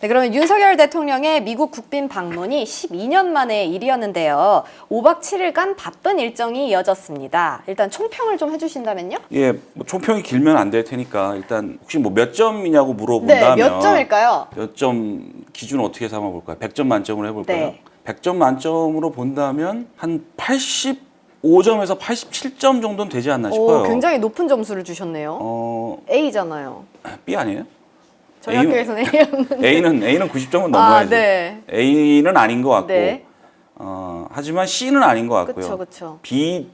네, 그러면 윤석열 대통령의 미국 국빈 방문이 12년 만의 일이었는데요. 5박 7일간 바쁜 일정이 이어졌습니다. 일단 총평을 좀 해주신다면요? 예, 뭐 총평이 길면 안 될 테니까 일단 혹시 뭐 몇 점이냐고 물어본다면 네, 몇 점일까요? 몇 점 기준 어떻게 삼아 볼까요? 100점 만점으로 해 볼까요? 네. 100점 만점으로 본다면 한 85점에서 87점 정도는 되지 않나 싶어요. 오, 굉장히 높은 점수를 주셨네요. 어, A잖아요. B 아니에요? 저희 A는- 학교에서는 A였는데. A는 A는 90점은 아, 넘어야지. 네. A는 아닌 것 같고. 네. 어, 하지만 C는 아닌 것 같고요. 그쵸, 그쵸. B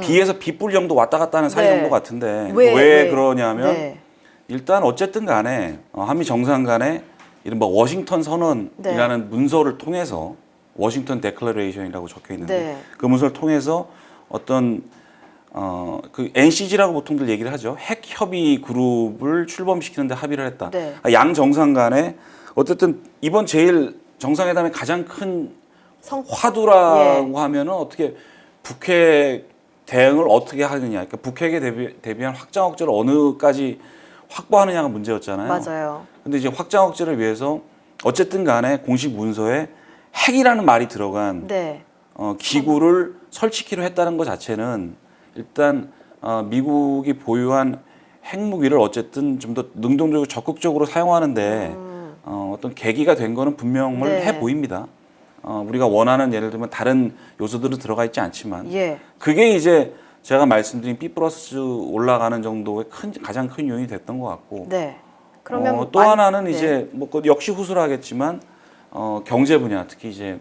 B에서 B 뿔 정도 왔다 갔다 하는 사이 네. 정도 같은데 왜? 그러냐면 네. 일단 어쨌든 간에 어, 한미 정상 간에 이른바 워싱턴 선언이라는 네. 문서를 통해서 워싱턴 데클러레이션이라고 적혀 있는데 네. 그 문서를 통해서 어떤 어 그 NCG라고 보통들 얘기를 하죠. 핵 협의 그룹을 출범시키는데 합의를 했다. 네. 아, 양 정상 간에 어쨌든 이번 제일 정상회담의 가장 큰 성- 화두라고 예. 하면은 어떻게 북핵 대응을 어떻게 하느냐. 그러니까 북핵에 대비, 대비한 확장 억제를 어느까지 확보하느냐가 문제였잖아요. 맞아요. 근데 이제 확장 억제를 위해서 어쨌든 간에 공식 문서에 핵이라는 말이 들어간 네. 어, 기구를 설치키로 했다는 것 자체는 일단 어, 미국이 보유한 핵무기를 어쨌든 좀 더 능동적으로 적극적으로 사용하는데 어, 어떤 계기가 된 거는 분명을 네. 해 보입니다. 어, 우리가 원하는 예를 들면 다른 요소들은 들어가 있지 않지만 예. 그게 이제 제가 말씀드린 B 플러스 올라가는 정도의 큰 가장 큰 요인이 됐던 것 같고 네. 그러면 어, 또 많이- 하나는 네. 이제 뭐 그것 역시 후술하겠지만 어, 경제 분야 특히 이제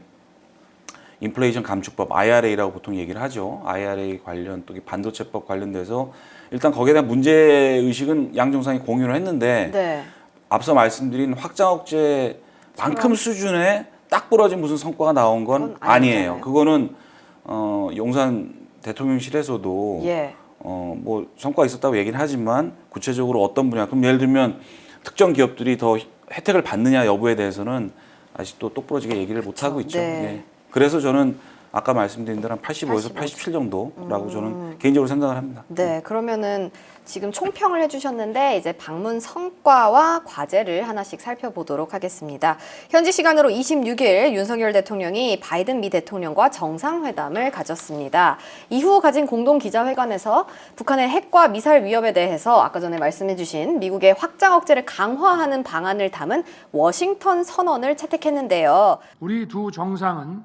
인플레이션 감축법 IRA라고 보통 얘기를 하죠. IRA 관련 또이 반도체법 관련돼서 일단 거기에 대한 문제 의식은 양 정상이 공유를 했는데 네. 앞서 말씀드린 확장 억제만큼 수준의 딱 부러진 무슨 성과가 나온 건 아니에요. 그거는 어, 용산 대통령실에서도 예. 어, 뭐 성과가 있었다고 얘기는 하지만 구체적으로 어떤 분야 그럼 예를 들면 특정 기업들이 더 혜택을 받느냐 여부에 대해서는 아직도 똑부러지게 얘기를 못 하고 있죠. 네. 예. 그래서 저는 아까 말씀드린 대로 한 85에서 85. 87 정도라고 저는 개인적으로 생각을 합니다. 네, 그러면은 지금 총평을 해주셨는데 이제 방문 성과와 과제를 하나씩 살펴보도록 하겠습니다. 현지 시간으로 26일 윤석열 대통령이 바이든 미 대통령과 정상회담을 가졌습니다. 이후 가진 공동 기자회견에서 북한의 핵과 미사일 위협에 대해서 아까 전에 말씀해주신 미국의 확장 억제를 강화하는 방안을 담은 워싱턴 선언을 채택했는데요. 우리 두 정상은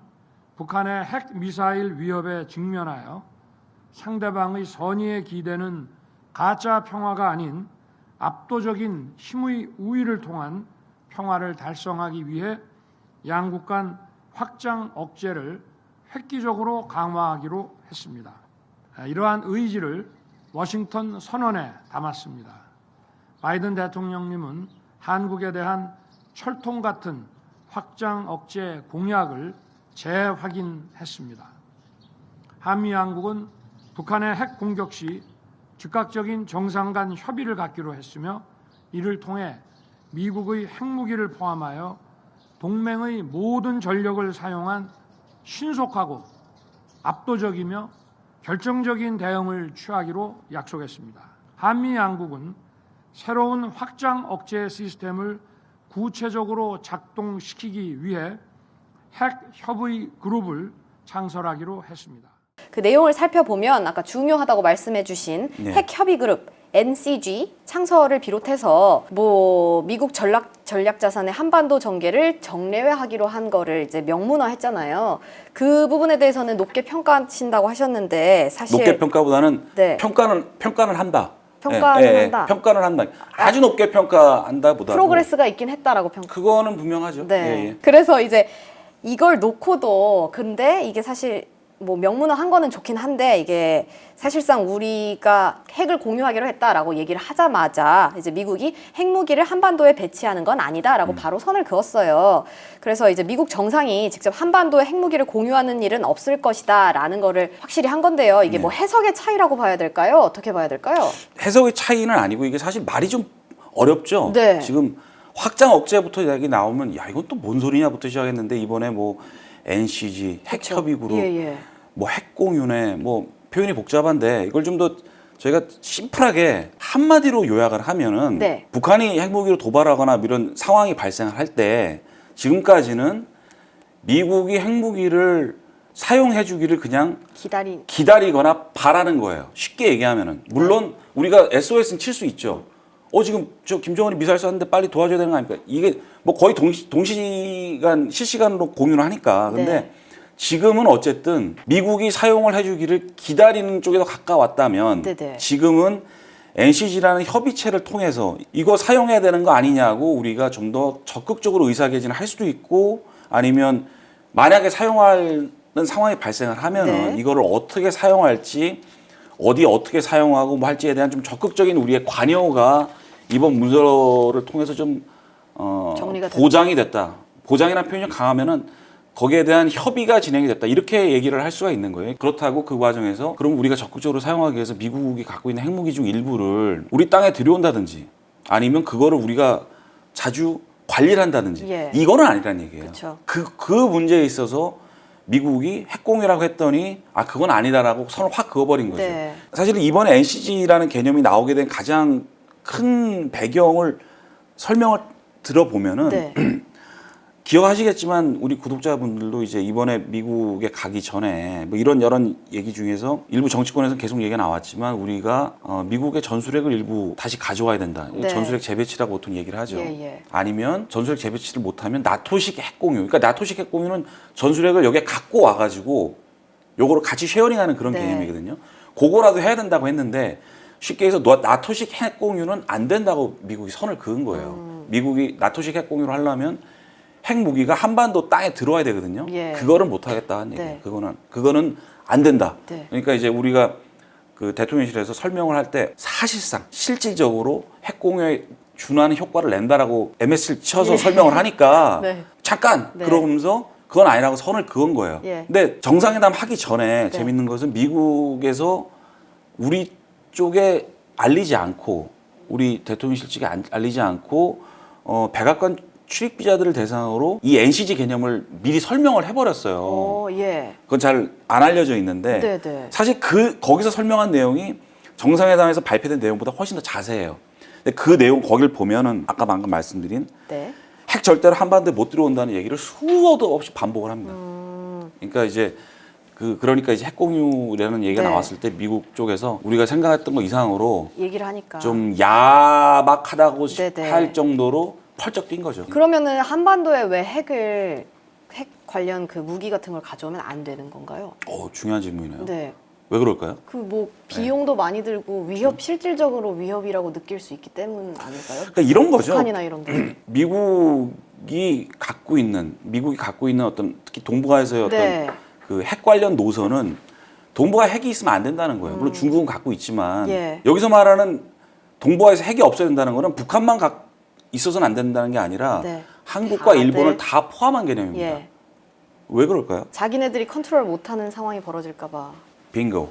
북한의 핵 미사일 위협에 직면하여 상대방의 선의에 기대는 가짜 평화가 아닌 압도적인 힘의 우위를 통한 평화를 달성하기 위해 양국 간 확장 억제를 획기적으로 강화하기로 했습니다. 이러한 의지를 워싱턴 선언에 담았습니다. 바이든 대통령님은 한국에 대한 철통 같은 확장 억제 공약을 재확인했습니다. 한미 양국은 북한의 핵 공격 시 즉각적인 정상 간 협의를 갖기로 했으며 이를 통해 미국의 핵무기를 포함하여 동맹의 모든 전력을 사용한 신속하고 압도적이며 결정적인 대응을 취하기로 약속했습니다. 한미 양국은 새로운 확장 억제 시스템을 구체적으로 작동시키기 위해 핵 협의 그룹을 창설하기로 했습니다. 그 내용을 살펴보면 아까 중요하다고 말씀해주신 네. 핵 협의 그룹 NCG 창설을 비롯해서 뭐 미국 전략 전략 자산의 한반도 전개를 정례화하기로 한 거를 이제 명문화했잖아요. 그 부분에 대해서는 높게 평가하신다고 하셨는데 사실 높게 평가보다는 네. 평가는 평가는 한다. 평가는 한다. 평가는 한다. 아주 높게 평가한다보다 프로그레스가 있긴 했다라고 평가. 그거는 분명하죠. 네. 예, 예. 그래서 이제 이걸 놓고도 근데 이게 사실 뭐 명문화 한 거는 좋긴 한데 이게 사실상 우리가 핵을 공유하기로 했다라고 얘기를 하자마자 이제 미국이 핵무기를 한반도에 배치하는 건 아니다라고 음. 바로 선을 그었어요. 그래서 이제 미국 정상이 직접 한반도에 핵무기를 공유하는 일은 없을 것이다라는 거를 확실히 한 건데요. 이게 네. 뭐 해석의 차이라고 봐야 될까요? 어떻게 봐야 될까요? 해석의 차이는 아니고 이게 사실 말이 좀 어렵죠. 네. 지금 확장 억제부터 얘기 나오면 야 이건 또 뭔 소리냐부터 시작했는데 이번에 뭐 NCG 핵 그쵸. 협의 그룹 예, 예. 뭐 핵공유네 뭐 표현이 복잡한데 이걸 좀 더 저희가 심플하게 한마디로 요약을 하면은 네. 북한이 핵무기로 도발하거나 이런 상황이 발생을 할때 지금까지는 미국이 핵무기를 사용해 주기를 그냥 기다린 기다리거나 바라는 거예요. 쉽게 얘기하면은 물론 우리가 SOS는 칠 수 있죠. 어 지금 저 김정은이 미사일 쐈는데 빨리 도와줘야 되는 거 아닙니까? 이게 뭐 거의 동시, 동시간 실시간으로 공유를 하니까. 근데 네. 지금은 어쨌든 미국이 사용을 해주기를 기다리는 쪽에 더 가까웠다면 네네. 지금은 NCG라는 협의체를 통해서 이거 사용해야 되는 거 아니냐고 우리가 좀 더 적극적으로 의사개진을 할 수도 있고 아니면 만약에 사용하는 상황이 발생을 하면은 네. 이거를 어떻게 사용할지 어디 어떻게 사용하고 뭐 할지에 대한 좀 적극적인 우리의 관여가 이번 문서를 통해서 좀 어, 정리가 됐다. 보장이 됐다. 보장이라는 표현이 강하면은 거기에 대한 협의가 진행이 됐다. 이렇게 얘기를 할 수가 있는 거예요. 그렇다고 그 과정에서 그럼 우리가 적극적으로 사용하기 위해서 미국이 갖고 있는 핵무기 중 일부를 우리 땅에 들여온다든지 아니면 그거를 우리가 자주 관리를 한다든지 예. 이거는 아니란 얘기예요. 그쵸. 그, 그 문제에 있어서 미국이 핵공유라고 했더니 아 그건 아니다라고 선을 확 그어버린 거죠. 네. 사실은 이번에 NCG라는 개념이 나오게 된 가장 큰 배경을 설명을 들어보면은 네. 기억하시겠지만 우리 구독자분들도 이제 이번에 미국에 가기 전에 뭐 이런 여러 얘기 중에서 일부 정치권에서 계속 얘기가 나왔지만 우리가 어, 미국의 전술핵을 일부 다시 가져와야 된다. 네. 전술핵 재배치라고 보통 얘기를 하죠. 예, 예. 아니면 전술핵 재배치를 못하면 나토식 핵공유. 그러니까 나토식 핵공유는 전술핵을 여기에 갖고 와가지고 요거를 같이 쉐어링하는 그런 네. 개념이거든요. 그거라도 해야 된다고 했는데 쉽게 해서 너- 나토식 핵 공유는 안 된다고 미국이 선을 그은 거예요. 음. 미국이 나토식 핵 공유를 하려면 핵 무기가 한반도 땅에 들어와야 되거든요. 예. 그거를 못 하겠다는 얘기예요. 네. 그거는 그거는 안 된다. 네. 그러니까 이제 우리가 그 대통령실에서 설명을 할 때 사실상 실질적으로 핵 공유에 준하는 효과를 낸다라고 MS를 쳐서 예. 설명을 하니까 네. 잠깐 네. 그러면서 그건 아니라고 선을 그은 거예요. 예. 근데 정상회담 하기 전에 네. 재밌는 것은 미국에서 우리 쪽에 알리지 않고 우리 대통령실 측에 안- 알리지 않고 어, 백악관 출입 기자들을 대상으로 이 NCG 개념을 미리 설명을 해버렸어요. 오, 예. 그건 잘 안 알려져 있는데 네, 네. 사실 그 거기서 설명한 내용이 정상회담에서 발표된 내용보다 훨씬 더 자세해요. 근데 그 내용 거기를 보면은 아까 방금 말씀드린 네. 핵 절대로 한반도에 못 들어온다는 얘기를 수도 없이 반복을 합니다. 음, 그러니까 이제 그 그러니까 이제 핵공유라는 얘기가 네. 나왔을 때 미국 쪽에서 우리가 생각했던 것 이상으로 얘기를 하니까. 좀 야박하다고 네 네. 할 정도로 펄쩍 뛴 거죠. 그러면은 한반도에 왜 핵을 핵 관련 그 무기 같은 걸 가져오면 안 되는 건가요? 어, 중요한 질문이네요. 네. 왜 그럴까요? 그 뭐 비용도 많이 들고 위협 실질적으로 위협이라고 느낄 수 있기 때문 아닐까요? 그러니까 이런 거죠. 북한이나 이런 데. 미국이 갖고 있는 미국이 갖고 있는 어떤 특히 동북아에서의 어떤 네. 그 핵 관련 노선은 동북아 핵이 있으면 안 된다는 거예요. 물론 중국은 갖고 있지만 음. 예. 여기서 말하는 동북아에서 핵이 없어야 된다는 거는 북한만 각 있어서는 안 된다는 게 아니라 네. 한국과 다, 일본을 네. 다 포함한 개념입니다. 예. 왜 그럴까요? 자기네들이 컨트롤 못하는 상황이 벌어질까 봐. 빙고.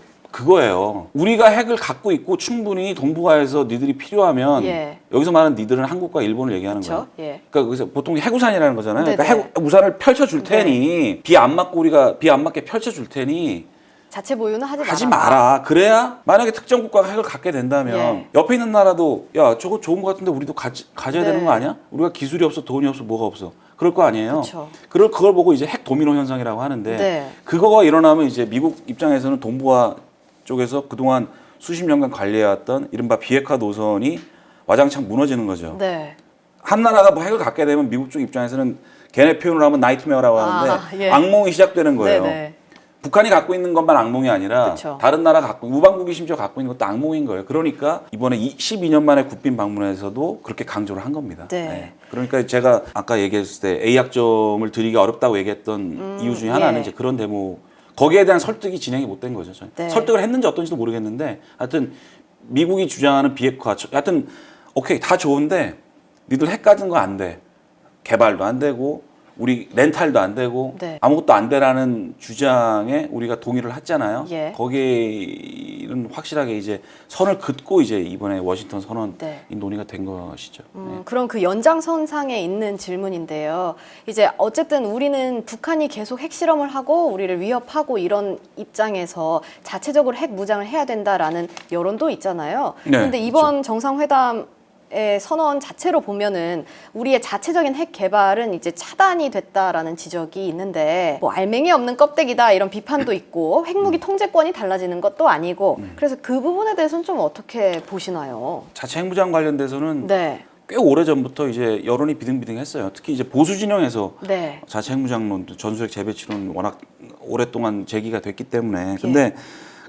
그거예요. 우리가 핵을 갖고 있고 충분히 동북아에서 니들이 필요하면 예. 여기서 말하는 니들은 한국과 일본을 얘기하는 거예요. 그렇죠? 예. 그러니까 그래서 보통 해구산이라는 거잖아요. 그러니까 네네. 해구, 우산을 펼쳐 줄 테니 비 안 맞고 우리가 비 안 맞게 펼쳐 줄 테니 자체 보유는 하지 마라. 하지 마라. 그래야 만약에 특정 국가가 핵을 갖게 된다면 예. 옆에 있는 나라도 야 저거 좋은 거 같은데 우리도 가지, 가져야 네. 되는 거 아니야? 우리가 기술이 없어 돈이 없어 뭐가 없어 그럴 거 아니에요. 그쵸. 그걸 그걸 보고 이제 핵 도미노 현상이라고 하는데 네. 그거가 일어나면 이제 미국 입장에서는 동북아 쪽에서 그동안 수십 년간 관리해왔던 이른바 비핵화 노선이 와장창 무너지는 거죠. 네. 한 나라가 뭐 핵을 갖게 되면 미국 쪽 입장에서는 걔네 표현을 하면 나이트메어라고 하는데 아, 예. 악몽이 시작되는 거예요. 네네. 북한이 갖고 있는 것만 악몽이 아니라 그쵸. 다른 나라 갖고 우방국이 심지어 갖고 있는 것도 악몽인 거예요. 그러니까 이번에 12년 만에 국빈 방문에서도 그렇게 강조를 한 겁니다. 네. 그러니까 제가 아까 얘기했을 때 A 약점을 드리기 어렵다고 얘기했던 이유 중에 하나는 예. 이제 그런 데모 거기에 대한 설득이 진행이 못 된 거죠. 저는. 네. 설득을 했는지 어떤지도 모르겠는데 하여튼 미국이 주장하는 비핵화 하여튼 오케이 다 좋은데 니들 핵 가진 거 안 돼. 개발도 안 되고 우리 렌탈도 안 되고 네. 아무것도 안 되라는 주장에 우리가 동의를 했잖아요. 예. 거기에는 확실하게 이제 선을 긋고 이제 이번에 워싱턴 선언 네. 이 논의가 된 것이죠. 음, 그럼 그 연장선상에 있는 질문인데요. 이제 어쨌든 우리는 북한이 계속 핵실험을 하고 우리를 위협하고 이런 입장에서 자체적으로 핵 무장을 해야 된다라는 여론도 있잖아요. 네, 그런데 이번 정상회담 의 선언 자체로 보면은 우리의 자체적인 핵 개발은 이제 차단이 됐다라는 지적이 있는데 뭐 알맹이 없는 껍데기다 이런 비판도 있고 핵무기 통제권이 달라지는 것도 아니고 그래서 그 부분에 대해서는 좀 어떻게 보시나요? 자체 핵무장 관련돼서는 네, 꽤 오래 전부터 이제 여론이 비등비등했어요. 특히 이제 보수 진영에서 네, 자체 핵무장론, 전술핵 재배치론 워낙 오랫동안 제기가 됐기 예. 때문에 근데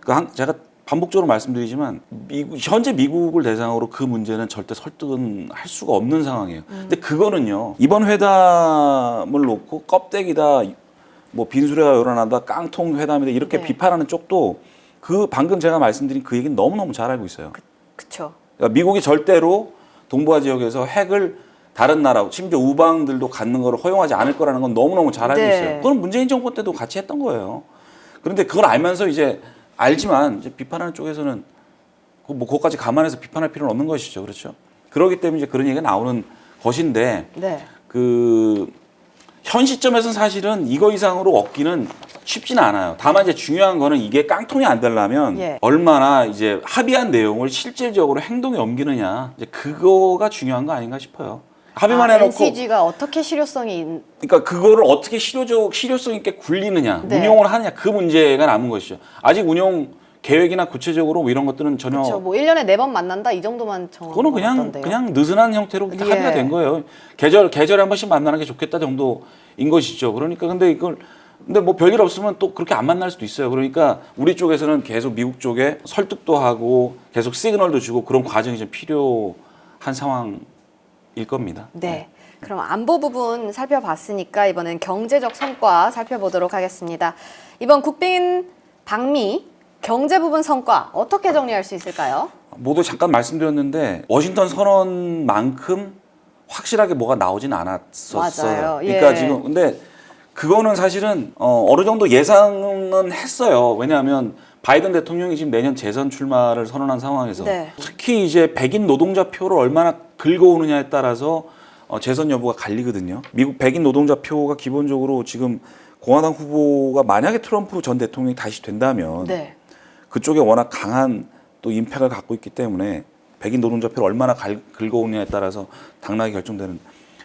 그 한, 제가 반복적으로 말씀드리지만 미국 현재 미국을 대상으로 그 문제는 절대 설득은 할 수가 없는 상황이에요. 음. 근데 그거는요 이번 회담을 놓고 껍데기다 뭐 빈수레가 요란하다 깡통 회담이다 이렇게 네. 비판하는 쪽도 그 방금 제가 말씀드린 그 얘기는 너무 너무 잘 알고 있어요. 그쵸. 그러니까 미국이 절대로 동북아 지역에서 핵을 다른 나라, 심지어 우방들도 갖는 거를 허용하지 않을 거라는 건 너무 너무 잘 알고 네. 있어요. 그건 문재인 정부 때도 같이 했던 거예요. 그런데 그걸 알면서 이제 알지만 이제 비판하는 쪽에서는 그뭐 그것까지 감안해서 비판할 필요는 없는 것이죠. 그렇죠? 그렇기 때문에 이제 그런 얘기가 나오는 것인데 네. 그현 시점에서는 사실은 이거 이상으로 얻기는 쉽지는 않아요. 다만 이제 중요한 거는 이게 깡통이 안 되려면 예. 얼마나 이제 합의한 내용을 실질적으로 행동에 옮기느냐 이제 그거가 중요한 거 아닌가 싶어요. 합의만 아, 해놓고 NCG가 어떻게 실효성이 있... 그러니까 그거를 어떻게 실효적 실효성 있게 굴리느냐 네. 운용을 하느냐 그 문제가 남은 것이죠. 아직 운용 계획이나 구체적으로 뭐 이런 것들은 전혀 그렇죠. 뭐 1년에 4번 만난다 이 정도만 정한 그거는 것 그냥 같던데요. 그냥 느슨한 형태로 예. 합의가 된 거예요. 계절 계절에 한 번씩 만나는 게 좋겠다 정도인 것이죠. 그러니까 근데 이걸 근데 뭐 별일 없으면 또 그렇게 안 만날 수도 있어요. 그러니까 우리 쪽에서는 계속 미국 쪽에 설득도 하고 계속 시그널도 주고 그런 과정이 좀 필요한 상황 일 겁니다. 네. 그럼 안보 부분 살펴봤으니까 이번엔 경제적 성과 살펴보도록 하겠습니다. 이번 국빈 방미 경제 부분 성과 어떻게 정리할 수 있을까요? 모두 잠깐 말씀드렸는데 워싱턴 선언만큼 확실하게 뭐가 나오진 않았었어요. 맞아요. 그러니까 예. 지금 근데 그거는 사실은 어, 어느 정도 예상은 했어요. 왜냐하면 바이든 대통령이 지금 내년 재선 출마를 선언한 상황에서 네. 특히 이제 백인 노동자 표를 얼마나 긁어오느냐에 따라서 어, 재선 여부가 갈리거든요. 미국 백인 노동자 표가 기본적으로 지금 공화당 후보가 만약에 트럼프 전 대통령이 다시 된다면 네. 그쪽에 워낙 강한 또 임팩을 갖고 있기 때문에 백인 노동자 표를 얼마나 갈, 긁어오느냐에 따라서 당락이 결정되는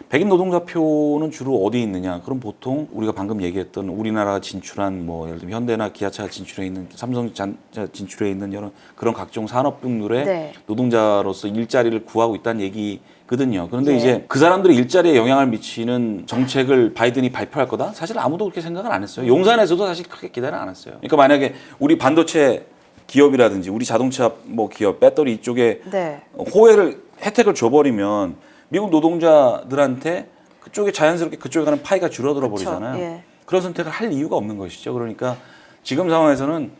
백인 노동자표는 주로 어디 있느냐? 그럼 보통 우리가 방금 얘기했던 우리나라가 진출한 뭐 예를 들면 현대나 기아차 진출해 있는 삼성전자 진출해 있는 여러 그런 각종 산업 분들의 네. 노동자로서 일자리를 구하고 있다는 얘기거든요. 그런데 예. 이제 그 사람들의 일자리에 영향을 미치는 정책을 바이든이 발표할 거다? 사실 아무도 그렇게 생각을 안 했어요. 용산에서도 사실 크게 기대는 안 했어요. 그러니까 만약에 우리 반도체 기업이라든지 우리 자동차 뭐 기업, 배터리 이쪽에 네. 호혜를 혜택을 줘버리면 미국 노동자들한테 그쪽에 자연스럽게 그쪽에 가는 파이가 줄어들어 버리잖아요. 예. 그런 선택을 할 이유가 없는 것이죠. 그러니까 지금 상황에서는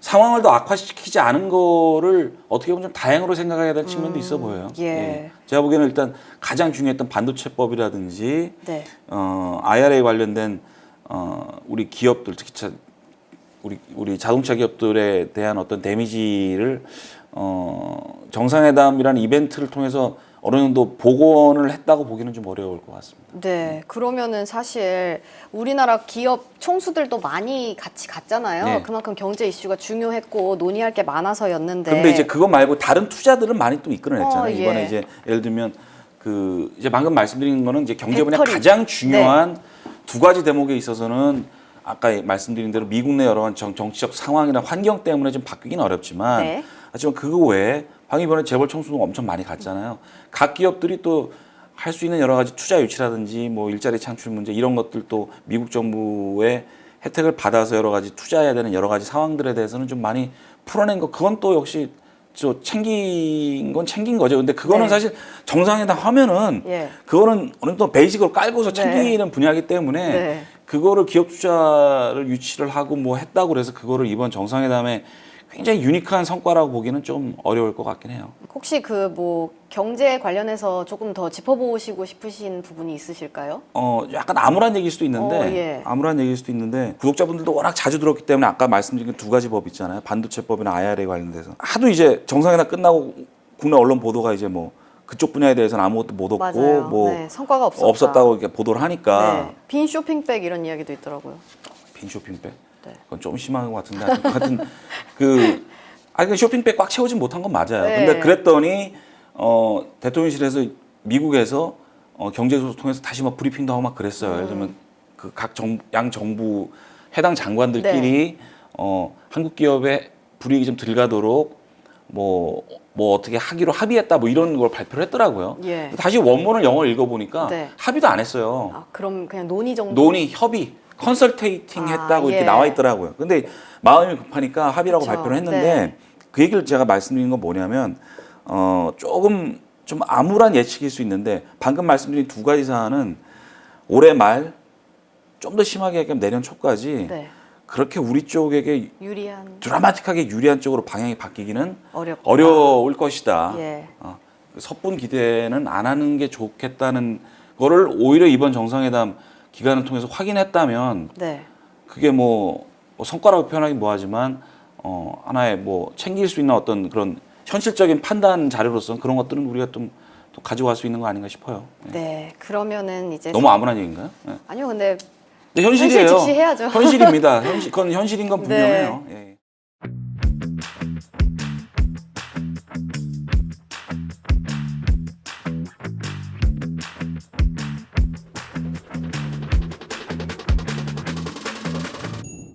상황을 더 악화시키지 않은 거를 어떻게 보면 좀 다행으로 생각해야 될 측면도 있어 보여요. 예. 제가 보기에는 일단 가장 중요했던 반도체법이라든지 네. 어, IRA 관련된 어, 우리 기업들 특히 차, 우리 우리 자동차 기업들에 대한 어떤 데미지를 어, 정상회담이라는 이벤트를 통해서 어느 정도 복원을 했다고 보기는 좀 어려울 것 같습니다. 네, 그러면은 사실 우리나라 기업 총수들도 많이 같이 갔잖아요. 네. 그만큼 경제 이슈가 중요했고 논의할 게 많아서였는데. 근데 이제 그거 말고 다른 투자들은 많이 또 이끌어냈잖아요. 어, 예. 이번에 이제 예를 들면 그 이제 방금 말씀드린 거는 이제 경제 분야 배터리. 가장 중요한 두 가지 대목에 있어서는 아까 말씀드린 대로 미국 내 여러 정, 정치적 상황이나 환경 때문에 좀 바뀌긴 어렵지만 네. 하지만 그거 외에 방위번에 재벌 총수도 엄청 많이 갔잖아요. 각 기업들이 또 할 수 있는 여러 가지 투자 유치라든지 뭐 일자리 창출 문제 이런 것들도 미국 정부의 혜택을 받아서 여러 가지 투자해야 되는 여러 가지 상황들에 대해서는 좀 많이 풀어낸 거 그건 또 역시 저 챙긴 건 챙긴 거죠. 근데 그거는 네. 사실 정상회담 하면은 예. 그거는 어느 정도 베이직으로 깔고서 네. 챙기는 분야이기 때문에 네. 그거를 기업 투자를 유치를 하고 뭐 했다고 그래서 그거를 이번 정상회담에 굉장히 유니크한 성과라고 보기는 좀 어려울 것 같긴 해요. 혹시 그 뭐 경제 관련해서 조금 더 짚어보시고 싶으신 부분이 있으실까요? 어 약간 암울한 얘기일 수도 있는데 어, 예. 암울한 얘기일 수도 있는데 구독자분들도 워낙 자주 들었기 때문에 아까 말씀드린 두 가지 법 있잖아요 반도체법이나 IRA 관련돼서 하도 이제 정상회담 끝나고 국내 언론 보도가 이제 뭐 그쪽 분야에 대해서는 아무것도 못 얻고 맞아요. 뭐 네, 성과가 없었다. 없었다 고 이렇게 보도를 하니까 네, 빈 쇼핑백 이런 이야기도 있더라고요. 빈 쇼핑백 네. 그건 좀 심한 것 같은데 하여튼, 그 아니 그 쇼핑백 꽉 채우진 못한 건 맞아요. 네. 근데 그랬더니 어 대통령실에서 미국에서 어 경제소송 통해서 다시 막 브리핑도 하고 막 그랬어요. 예를 들면 그 각양 정부 해당 장관들끼리 네. 어 한국 기업의 불이익이 좀 들가도록 뭐, 뭐 어떻게 하기로 합의했다 뭐 이런 걸 발표를 했더라고요. 예. 다시 원문을 영어를 읽어보니까 네. 합의도 안 했어요. 아, 그럼 그냥 논의 정도. 논의, 협의, 컨설테이팅 아, 했다고 예. 이렇게 나와 있더라고요. 근데 마음이 급하니까 합의라고 그쵸. 발표를 했는데 네. 그 얘기를 제가 말씀드린 건 뭐냐면 어 조금 좀 암울한 예측일 수 있는데 방금 말씀드린 두 가지 사안은 올해 말 좀 더 심하게 얘기하면 내년 초까지 네. 그렇게 우리 쪽에게 유리한 드라마틱하게 유리한 쪽으로 방향이 바뀌기는 어렵. 어려울 것이다. 예. 어, 그 섣분 기대는 안 하는 게 좋겠다는 거를 오히려 이번 정상회담 기간을 통해서 확인했다면 네. 그게 뭐, 뭐 성과라고 표현하기 뭐하지만 어, 하나의 뭐 챙길 수 있는 어떤 그런 현실적인 판단 자료로서는 그런 것들은 우리가 좀, 또 가져갈 수 있는 거 아닌가 싶어요. 예. 네. 그러면은 이제 너무 암울한 얘기인가요? 예. 아니요, 근데 근데 현실이에요. 현실 직시해야죠. 현실입니다. 현실, 그건 현실인 건 네. 분명해요. 예.